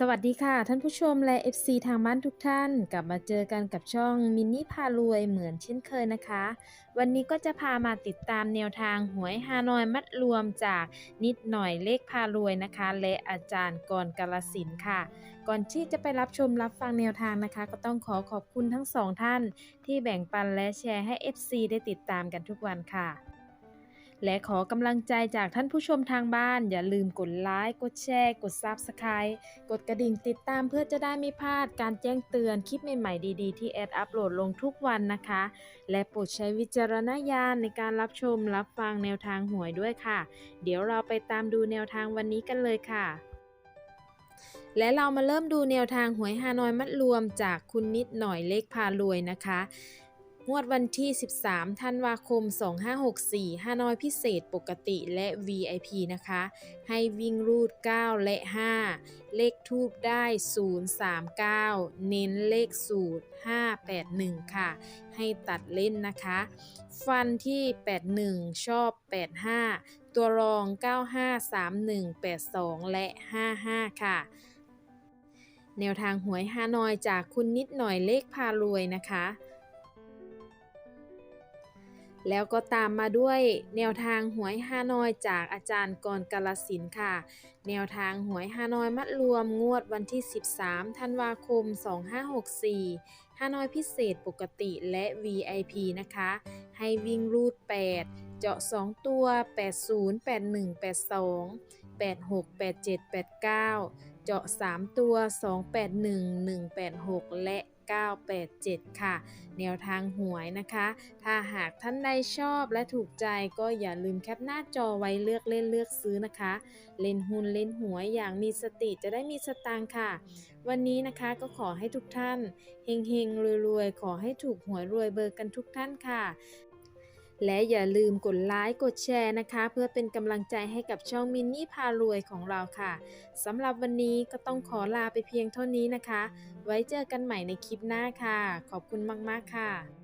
สวัสดีค่ะ ท่านผู้ชมและ FC ทางบ้านทุกท่าน กลับมาเจอกันกับช่องมินนี่พารวยเหมือนเช่นเคยนะคะ วันนี้ก็จะพามาติดตามแนวทางหวยฮานอยมัดรวมจากนิดหน่อยเลขพารวยนะคะ และอาจารย์กรกาลสินค่ะ ก่อนที่จะไปรับชมรับฟังแนวทางนะคะ ก็ต้องขอขอบคุณทั้งสองท่าน ที่แบ่งปันและแชร์ให้ FC ได้ติดตามกันทุกวันค่ะ และขอกำลังใจจากท่านผู้ชมทางบ้าน อย่าลืมกดไลค์กดแชร์ กด Subscribe กดกระดิ่งติดตามเพื่อจะได้ไม่พลาดการแจ้งเตือนคลิปใหม่ๆดีๆ ที่แอดอัปโหลดลงทุกวันนะคะ และโปรดใช้วิจารณญาณในการรับชมรับฟังแนวทางหวยด้วยค่ะ เดี๋ยวเราไปตามดูแนวทางวันนี้กันเลยค่ะและเรามาเริ่มดูแนวทางหวยฮานอยมัดรวมจากคุณนิดหน่อยเลขพารวยนะคะ งวดวันที่ 13 ธันวาคม 2564ฮานอยพิเศษปกติและ VIP นะคะ ให้วิ่งรูด 9 และ 5 เลขทูบได้ 039 เน้นเลขสูตร 581 ค่ะ ให้ตัดเล่นนะคะ ฟันที่ 81 ชอบ 85 ตัวรอง 9531 82 และ 55 ค่ะแนวทางหวยฮานอยจากคุณนิดหน่อยเลขพารวยนะคะ แล้วก็ตามมาด้วยแนวทางหวยฮานอยจากอาจารย์กรกาลสินค่ะ แนวทางหวยฮานอยมัดรวมงวดวันที่ 13 ธันวาคม 2564ฮานอยพิเศษปกติและ VIP นะคะ ให้วิ่งรูด 8 เจาะ 2 ตัว 80 81 82 86 87 89 เจาะ 3 ตัว 281 186 และ 987 ค่ะ แนวทางหวยนะคะ ถ้าหากท่านใดชอบและถูกใจก็อย่าลืมแคปหน้าจอไว้เลือกเล่นเลือกซื้อนะคะ เล่นหุ้นเล่นหวยอย่างมีสติจะได้มีสตางค์ค่ะ วันนี้นะคะก็ขอให้ทุกท่านเฮงๆรวยๆ ขอให้ถูกหวยรวยเบอร์กันทุกท่านค่ะ และอย่าลืมกดไลค์กดแชร์นะคะ เพื่อเป็นกำลังใจให้กับช่องมินนี่พารวยของเราค่ะสำหรับวันนี้ก็ต้องขอลาไปเพียงเท่านี้นะคะ ไว้เจอกันใหม่ในคลิปหน้าค่ะ ขอบคุณมาก ๆ ค่ะ